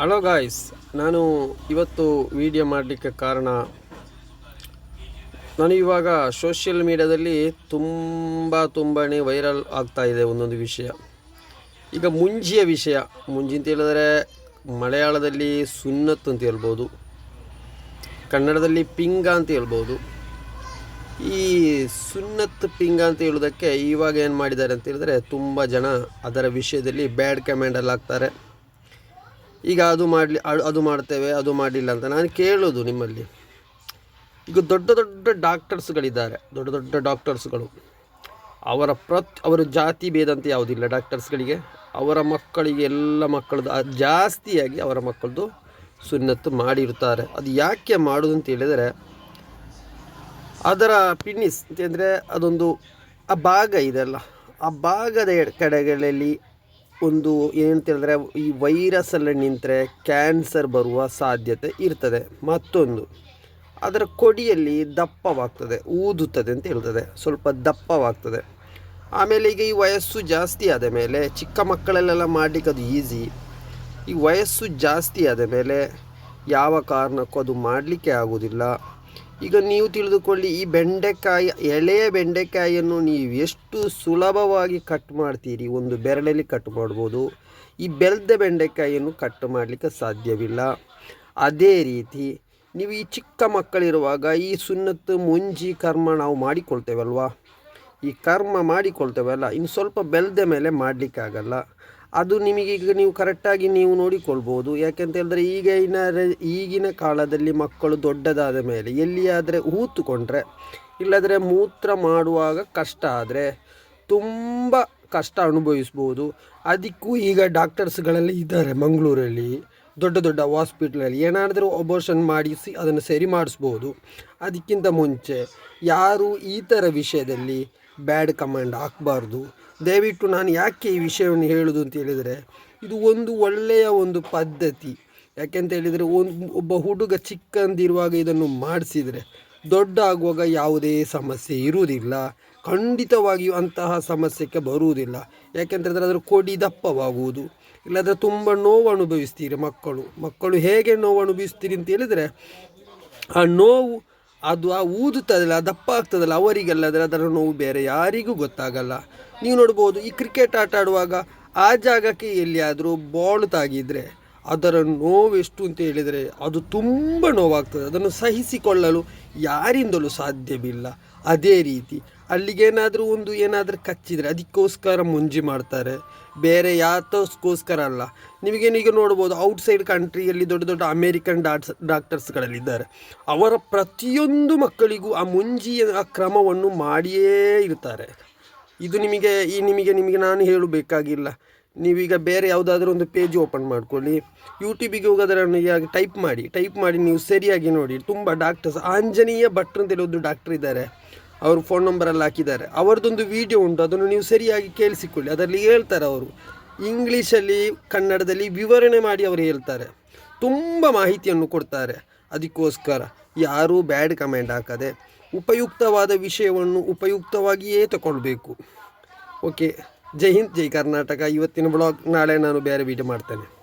Hello guys ನಾನು ಇವತ್ತು video ಮಾಡಲಿಕ್ಕೆ ಕಾರಣ, ನಾನು ಇವಾಗ ಸೋಷಿಯಲ್ ಮೀಡ್ಯಾದಲ್ಲಿ ತುಂಬ ತುಂಬಾ ವೈರಲ್ ಆಗ್ತಾ ಇದೆ ಒಂದೊಂದು ವಿಷಯ. ಈಗ ಮುಂಜಿಯ ವಿಷಯ ಮುಂಜಿ ಅಂತ ಹೇಳಿದ್ರೆ ಮಲಯಾಳದಲ್ಲಿ ಸುನ್ನತ್ ಅಂತ ಹೇಳ್ಬೋದು, ಕನ್ನಡದಲ್ಲಿ ಪಿಂಗ ಅಂತ ಹೇಳ್ಬೋದು. ಈ ಸುನ್ನತ್ ಪಿಂಗ ಅಂತ ಹೇಳೋದಕ್ಕೆ ಇವಾಗ ಏನು ಮಾಡಿದ್ದಾರೆ ಅಂತ ಹೇಳಿದ್ರೆ ತುಂಬ ಜನ ಅದರ ವಿಷಯದಲ್ಲಿ ಬ್ಯಾಡ್ ಕಮೆಂಡಲ್ಲಿ ಹಾಕ್ತಾರೆ. ಈಗ ಅದು ಮಾಡಲಿ ಅದು ಮಾಡ್ತೇವೆ, ಅದು ಮಾಡಲಿಲ್ಲ ಅಂತ ನಾನು ಕೇಳೋದು ನಿಮ್ಮಲ್ಲಿ. ಈಗ ದೊಡ್ಡ ದೊಡ್ಡ ಡಾಕ್ಟರ್ಸ್ಗಳಿದ್ದಾರೆ, ದೊಡ್ಡ ದೊಡ್ಡ ಡಾಕ್ಟರ್ಸ್ಗಳು. ಅವರ ಪ್ರತ್ ಅವರ ಜಾತಿ ಭೇದ ಅಂತ ಯಾವುದಿಲ್ಲ ಡಾಕ್ಟರ್ಸ್ಗಳಿಗೆ. ಅವರ ಮಕ್ಕಳಿಗೆ ಎಲ್ಲ ಮಕ್ಕಳದ್ದು ಜಾಸ್ತಿಯಾಗಿ ಅವರ ಮಕ್ಕಳದ್ದು ಸುನ್ನತ್ತು ಮಾಡಿರ್ತಾರೆ. ಅದು ಯಾಕೆ ಮಾಡೋದು ಅಂತ ಹೇಳಿದರೆ, ಅದರ ಪಿನ್ನಿಸ್ ಅಂತಂದರೆ ಅದೊಂದು ಆ ಭಾಗ ಇದೆಲ್ಲ. ಆ ಭಾಗದ ಕಡೆಗಳಲ್ಲಿ ಒಂದು ಏನಂತೇಳಿದ್ರೆ, ಈ ವೈರಸ್ ಎಲ್ಲ ನಿಂತರೆ ಕ್ಯಾನ್ಸರ್ ಬರುವ ಸಾಧ್ಯತೆ ಇರ್ತದೆ. ಮತ್ತೊಂದು, ಅದರ ಕೊಡಿಯಲ್ಲಿ ದಪ್ಪವಾಗ್ತದೆ, ಊದುತ್ತದೆ ಅಂತ ಹೇಳ್ತದೆ. ಸ್ವಲ್ಪ ದಪ್ಪವಾಗ್ತದೆ. ಆಮೇಲೆ ಈಗ ಈ ವಯಸ್ಸು ಜಾಸ್ತಿ ಆದ ಮೇಲೆ, ಚಿಕ್ಕ ಮಕ್ಕಳಲ್ಲೆಲ್ಲ ಮಾಡಲಿಕ್ಕೆ ಅದು ಈಸಿ ಈ ವಯಸ್ಸು ಜಾಸ್ತಿ ಆದ ಮೇಲೆ ಯಾವ ಕಾರಣಕ್ಕೂ ಅದು ಮಾಡಲಿಕ್ಕೆ ಆಗೋದಿಲ್ಲ. ಈಗ ನೀವು ತಿಳಿದುಕೊಳ್ಳಿ, ಈ ಬೆಂಡೆಕಾಯಿ ಎಳೆಯ ಬೆಂಡೆಕಾಯಿಯನ್ನು ನೀವು ಎಷ್ಟು ಸುಲಭವಾಗಿ ಕಟ್ ಮಾಡ್ತೀರಿ? ಒಂದು ಬೆರಳಲ್ಲಿ ಕಟ್ ಮಾಡ್ಬೋದು. ಈ ಬೆಳೆದ ಬೆಂಡೆಕಾಯಿಯನ್ನು ಕಟ್ ಮಾಡಲಿಕ್ಕೆ ಸಾಧ್ಯವಿಲ್ಲ. ಅದೇ ರೀತಿ, ನೀವು ಈ ಚಿಕ್ಕ ಮಕ್ಕಳಿರುವಾಗ ಈ ಸುನ್ನತ್ತು, ಮುಂಜಿ ಕರ್ಮ ನಾವು ಮಾಡಿಕೊಳ್ತೇವಲ್ವಾ? ಈ ಕರ್ಮ ಮಾಡಿಕೊಳ್ತೇವಲ್ಲ, ಇನ್ನು ಸ್ವಲ್ಪ ಬೆಳೆದ ಮೇಲೆ ಮಾಡಲಿಕ್ಕಾಗಲ್ಲ. ಅದು ನಿಮಗೆ ಈಗ ನೀವು ಕರೆಕ್ಟಾಗಿ ನೀವು ನೋಡಿಕೊಳ್ಬೋದು. ಯಾಕೆಂತ ಹೇಳಿದ್ರೆ ಈಗಿನ ಈಗಿನ ಕಾಲದಲ್ಲಿ ಮಕ್ಕಳು ದೊಡ್ಡದಾದ ಮೇಲೆ ಎಲ್ಲಿಯಾದರೆ ಹೂತುಕೊಂಡ್ರೆ, ಇಲ್ಲದ್ರೆ ಮೂತ್ರ ಮಾಡುವಾಗ ಕಷ್ಟ ಆದರೆ ತುಂಬ ಕಷ್ಟ ಅನುಭವಿಸ್ಬೋದು. ಅದಕ್ಕೂ ಈಗ ಡಾಕ್ಟರ್ಸ್ಗಳಲ್ಲಿ ಇದ್ದಾರೆ ಮಂಗಳೂರಲ್ಲಿ, ದೊಡ್ಡ ದೊಡ್ಡ ಹಾಸ್ಪಿಟ್ಲಲ್ಲಿ. ಏನಾದರೂ ಅಬೋರ್ಷನ್ ಮಾಡಿಸಿ ಅದನ್ನು ಸರಿ ಮಾಡಿಸ್ಬೋದು. ಅದಕ್ಕಿಂತ ಮುಂಚೆ ಯಾರು ಈ ಥರ ವಿಷಯದಲ್ಲಿ ಬ್ಯಾಡ್ ಕಮಾಂಡ್ ಹಾಕಬಾರ್ದು. ದಯವಿಟ್ಟು ನಾನು ಯಾಕೆ ಈ ವಿಷಯವನ್ನು ಹೇಳೋದು ಅಂತ ಹೇಳಿದರೆ, ಇದು ಒಂದು ಒಳ್ಳೆಯ ಒಂದು ಪದ್ಧತಿ. ಯಾಕೆಂತ ಹೇಳಿದರೆ ಒಂದು ಒಬ್ಬ ಹುಡುಗ ಚಿಕ್ಕಂದಿರುವಾಗ ಇದನ್ನು ಮಾಡಿಸಿದರೆ ದೊಡ್ಡ ಆಗುವಾಗ ಯಾವುದೇ ಸಮಸ್ಯೆ ಇರುವುದಿಲ್ಲ. ಖಂಡಿತವಾಗಿಯೂ ಅಂತಹ ಸಮಸ್ಯೆಗೆ ಬರುವುದಿಲ್ಲ. ಯಾಕೆಂತಂದರೆ ಅದರ ಕೊಡಿ ದಪ್ಪವಾಗುವುದು. ಇಲ್ಲಾದರೆ ತುಂಬ ನೋವು ಅನುಭವಿಸ್ತೀರಿ ಮಕ್ಕಳು. ಮಕ್ಕಳು ಹೇಗೆ ನೋವು ಅನುಭವಿಸ್ತೀರಿ ಅಂತ ಹೇಳಿದರೆ, ಆ ನೋವು ಅದು ಆ ಊದುತ್ತದಲ್ಲ ದಪ್ಪ ಆಗ್ತದಲ್ಲ ಅವರಿಗೆಲ್ಲ ಅದರ ನೋವು ಬೇರೆ, ಯಾರಿಗೂ ಗೊತ್ತಾಗಲ್ಲ. ನೀವು ನೋಡ್ಬೋದು, ಈ ಕ್ರಿಕೆಟ್ ಆಟ ಆಡುವಾಗ ಆ ಜಾಗಕ್ಕೆ ಎಲ್ಲಿಯಾದರೂ ಬಾಲ್ ತಾಗಿದರೆ ಅದರ ನೋವು ಎಷ್ಟು ಅಂತ ಹೇಳಿದರೆ ಅದು ತುಂಬ ನೋವಾಗ್ತದೆ. ಅದನ್ನು ಸಹಿಸಿಕೊಳ್ಳಲು ಯಾರಿಂದಲೂ ಸಾಧ್ಯವಿಲ್ಲ. ಅದೇ ರೀತಿ ಅಲ್ಲಿಗೇನಾದರೂ ಒಂದು ಏನಾದರೂ ಕಚ್ಚಿದರೆ ಅದಕ್ಕೋಸ್ಕರ ಮುಂಜಿ ಮಾಡ್ತಾರೆ. ಬೇರೆ ಯಾತಕ್ಕೋಸ್ಕರ ಅಲ್ಲ. ನಿಮಗೇನೀಗ ನೋಡ್ಬೋದು ಔಟ್ಸೈಡ್ ಕಂಟ್ರಿಯಲ್ಲಿ ದೊಡ್ಡ ದೊಡ್ಡ ಅಮೇರಿಕನ್ ಡಾಕ್ಟರ್ಸ್ ಡಾಕ್ಟರ್ಸ್ಗಳಲ್ಲಿದ್ದಾರೆ ಅವರ ಪ್ರತಿಯೊಂದು ಮಕ್ಕಳಿಗೂ ಆ ಮುಂಜಿಯ ಆ ಕ್ರಮವನ್ನು ಮಾಡಿಯೇ ಇರ್ತಾರೆ. ಇದು ನಿಮಗೆ, ಈ ನಿಮಗೆ ನಿಮಗೆ ನಾನು ಹೇಳಬೇಕಾಗಿಲ್ಲ. ನೀವೀಗ ಬೇರೆ ಯಾವುದಾದ್ರೂ ಒಂದು ಪೇಜ್ ಓಪನ್ ಮಾಡ್ಕೊಳ್ಳಿ. ಯೂಟ್ಯೂಬಿಗೆ ಹೋಗೋದನ್ನು ಈಗ ಟೈಪ್ ಮಾಡಿ ಟೈಪ್ ಮಾಡಿ ನೀವು ಸರಿಯಾಗಿ ನೋಡಿ. ತುಂಬ ಡಾಕ್ಟರ್ಸ್ ಆಂಜನೇಯ ಭಟ್ರು ಅಂತೇಳಿ ಒಂದು ಡಾಕ್ಟ್ರ್ ಇದ್ದಾರೆ. ಅವರು ಫೋನ್ ನಂಬರಲ್ಲಿ ಹಾಕಿದ್ದಾರೆ. ಅವರದೊಂದು ವಿಡಿಯೋ ಉಂಟು, ಅದನ್ನು ನೀವು ಸರಿಯಾಗಿ ಕೇಳಿಸಿಕೊಳ್ಳಿ. ಅದರಲ್ಲಿ ಹೇಳ್ತಾರೆ ಅವರು. ಇಂಗ್ಲೀಷಲ್ಲಿ ಕನ್ನಡದಲ್ಲಿ ವಿವರಣೆ ಮಾಡಿ ಅವರು ಹೇಳ್ತಾರೆ. ತುಂಬ ಮಾಹಿತಿಯನ್ನು ಕೊಡ್ತಾರೆ. ಅದಕ್ಕೋಸ್ಕರ ಯಾರೂ ಬ್ಯಾಡ್ ಕಮೆಂಟ್ ಹಾಕದೆ ಉಪಯುಕ್ತವಾದ ವಿಷಯವನ್ನು ಉಪಯುಕ್ತವಾಗಿಯೇ ತಗೊಳ್ಬೇಕು ಓಕೆ ಜೈ ಹಿಂದ್, ಜೈ ಕರ್ನಾಟಕ. ಇವತ್ತಿನ ಬ್ಲಾಗ್ ನಾಳೆ ನಾನು ಬೇರೆ ವಿಡಿಯೋ ಮಾಡ್ತೇನೆ.